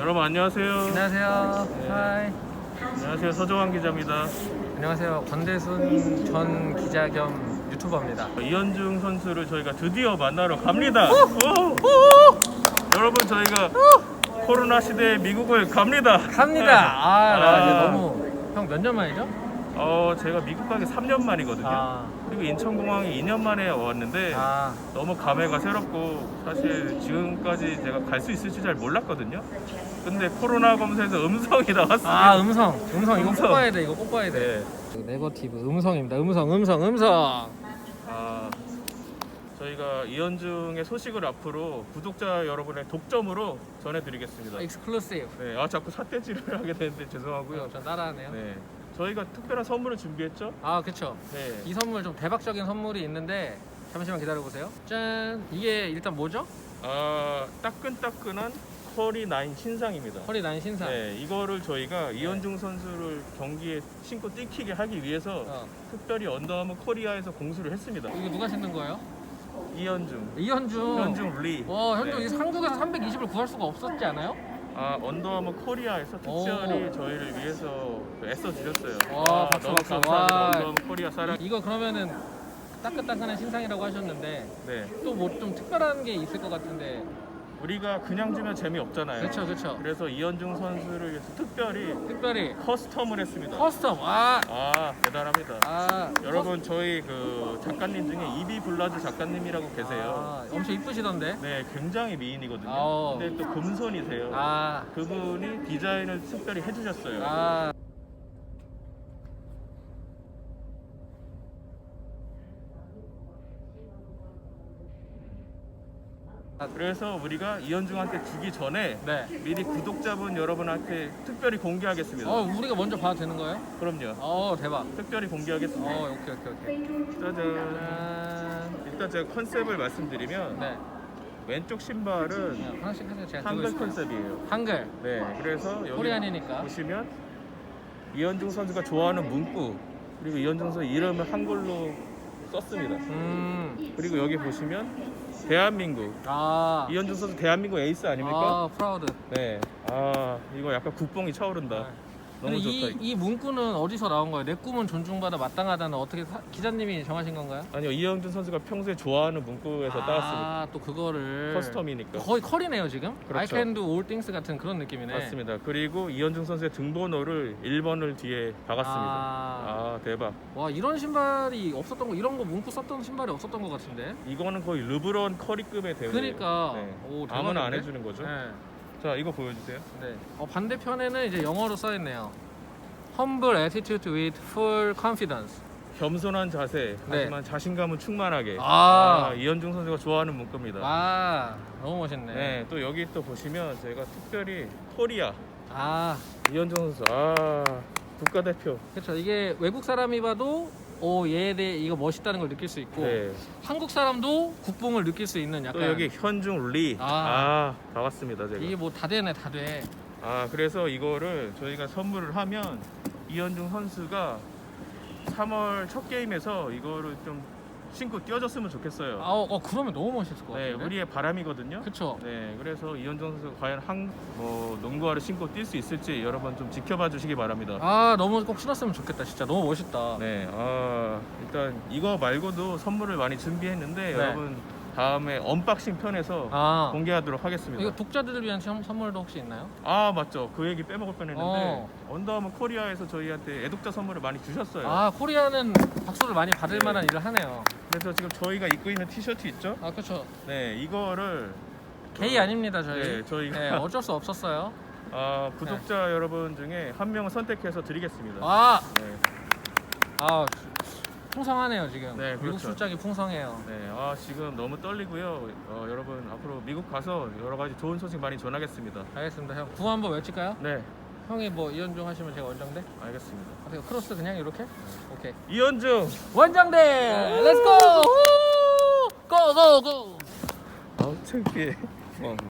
여러분 안녕하세요. 안녕하세요. 네. 하이. 안녕하세요. 서정환 기자입니다. 안녕하세요. 권대순 전 기자 겸 유튜버입니다. 이현중 선수를 저희가 드디어 만나러 갑니다. 오! 여러분 저희가 코로나 시대의 미국을 갑니다. 갑니다. 아, 나 아. 이제 너무 형 몇 년 만이죠? 어, 제가 미국 가기 3년 만이거든요. 아, 그리고 인천공항에 2년 만에 왔는데 아, 너무 감회가 새롭고 사실 지금까지 제가 갈 수 있을지 잘 몰랐거든요. 근데 코로나 검사에서 음성이 나왔어요. 아 음성, 음성 이거 음성. 꼭 봐야 돼. 이거 꼭 봐야 돼. 네. 네거티브 음성입니다. 음성, 음성, 음성. 아, 저희가 이현중의 소식을 앞으로 구독자 여러분의 독점으로 전해드리겠습니다. 익스클루시브. 네, 아 자꾸 삿대질을 하게 되는데 죄송하고요. 전 따라하네요. 네, 저희가 특별한 선물을 준비했죠. 아, 그쵸. 네, 이 선물 좀 대박적인 선물이 있는데 잠시만 기다려 보세요. 짠. 이게 일단 뭐죠? 아 따끈따끈한 커리 나인 신상입니다. 허리 난 신상. 네, 이거를 저희가 이현중 선수를 경기에 신고 뛰키게 하기 위해서 어. 특별히 언더아머 코리아에서 공수를 했습니다. 이거 누가 신는 거예요? 이현중, 이현중. 이현중 리. 와, 현중 네. 이 한국에서 320을 구할 수가 없었지 않아요? 아 언더아머 코리아에서 특별히 저희를 위해서 애써 주셨어요. 와, 아, 박수, 너무 박수. 감사합니다. 와. 언더아머 코리아 사랑. 이거 그러면은 따끈따끈한 신상이라고 하셨는데 네, 또 뭐 좀 특별한 게 있을 것 같은데 우리가 그냥 주면 재미 없잖아요. 그렇죠 그렇죠 그래서 이현중 선수를 위해서 특별히 특별히 커스텀을 했습니다. 커스텀 아, 아 대단합니다. 아 여러분 저희 그 작가님 중에 이비 블라즈 작가님이라고 커- 계세요. 아, 엄청 이쁘시던데 네, 굉장히 미인이거든요. 아오. 근데 또 금손이세요. 아, 그분이 디자인을 특별히 해주셨어요. 아 그래서 우리가 이현중한테 주기 전에 네. 미리 구독자분 여러분한테 특별히 공개하겠습니다. 어 우리가 먼저 봐도 되는 거예요? 그럼요. 어 대박 특별히 공개하겠습니다. 어 오케이 오케이 오케이 짜잔. 짠. 일단 제가 컨셉을 말씀드리면 네 왼쪽 신발은 그냥 하나씩 하세요 제가 들고 한글. 컨셉이에요. 한글 네, 그래서 여기 코리안이니까 보시면 이현중 선수가 좋아하는 문구 그리고 이현중 선수 이름을 한글로 썼습니다. 음아 그리고 여기 보시면 대한민국 아, 이현중 선수 대한민국 에이스 아닙니까? 아 프라우드 네. 아 이거 약간 국뽕이 차오른다. 아. 너무 근데 좋다. 이, 이 문구는 어디서 나온 거예요? 내 꿈은 존중받아 마땅하다는 어떻게 사- 기자님이 정하신 건가요? 아니요 이현중 선수가 평소에 좋아하는 문구에서 따왔습니다. 아, 또 그거를 커스텀이니까. 거의 컬이네요 지금. 그렇죠. I can do all things 같은 그런 느낌이네. 맞습니다. 그리고 이현중 선수의 등번호를 1번을 뒤에 박았습니다. 아, 아 대박. 와 이런 신발이 없었던 거 이런 거 문구 썼던 신발이 없었던 것 같은데. 이거는 거의 르브론 커리급의 대회. 그러니까 네. 오, 아무나 안? 해주는 거죠. 네. 자 이거 보여주세요. 네. 어, 반대편에는 이제 영어로 써 있네요. Humble attitude with full confidence. 겸손한 자세, 네. 하지만 자신감은 충만하게. 아. 아, 이현중 선수가 좋아하는 문구입니다. 와 너무 멋있네. 네, 또 여기 또 보시면 저희가 특별히 코리아 아 이현중 선수, 아 국가대표. 그렇죠. 이게 외국 사람이 봐도 오 얘에 대해 이거 멋있다는 걸 느낄 수 있고 네. 한국 사람도 국뽕을 느낄 수 있는 약간 또 여기 현중 리. 아. 아, 나왔습니다 제가. 이게 뭐 다 되네 다 돼. 아 그래서 이거를 저희가 선물을 하면 이현중 선수가 3월 첫 게임에서 이거를 좀 신고 뛰어줬으면 좋겠어요. 아, 어 그러면 너무 멋있을 것 네, 같은데. 우리의 바람이거든요. 그쵸. 네, 그래서 이현중 선수 가 과연 한 뭐 농구화를 신고 뛸 수 있을지 여러분 좀 지켜봐 주시기 바랍니다. 아 너무 꼭 신었으면 좋겠다. 진짜 너무 멋있다. 네, 아 일단 이거 말고도 선물을 많이 준비했는데 네. 여러분 다음에 언박싱 편에서 아 공개하도록 하겠습니다. 이거 독자들을 위한 선- 선물도 혹시 있나요? 아 맞죠, 그 얘기 빼먹을 뻔했는데 어. 언더아머 코리아에서 저희한테 애독자 선물을 많이 주셨어요. 아 코리아는 박수를 많이 받을 네. 만한 일을 하네요. 그래서 지금 저희가 입고 있는 티셔츠 있죠? 아 그렇죠. 네, 이거를 게이 아닙니다 저희. 네, 저희가 네, 어쩔 수 없었어요. 아, 구독자 여러분 중에 한 명을 선택해서 드리겠습니다. 아, 네, 아 풍성하네요 지금. 네, 미국 그렇죠. 술장이 풍성해요. 네, 아 지금 너무 떨리고요. 어, 여러분 앞으로 미국 가서 여러 가지 좋은 소식 많이 전하겠습니다. 알겠습니다 형. 구호 한번 외칠까요? 네, 형이 뭐 이현중 하시면 제가 원정대? 알겠습니다. 어떻게 크로스 그냥 이렇게? 오케이. 이현중. 원정대! 렛츠고! 고고 고! 아우 창피해. 어.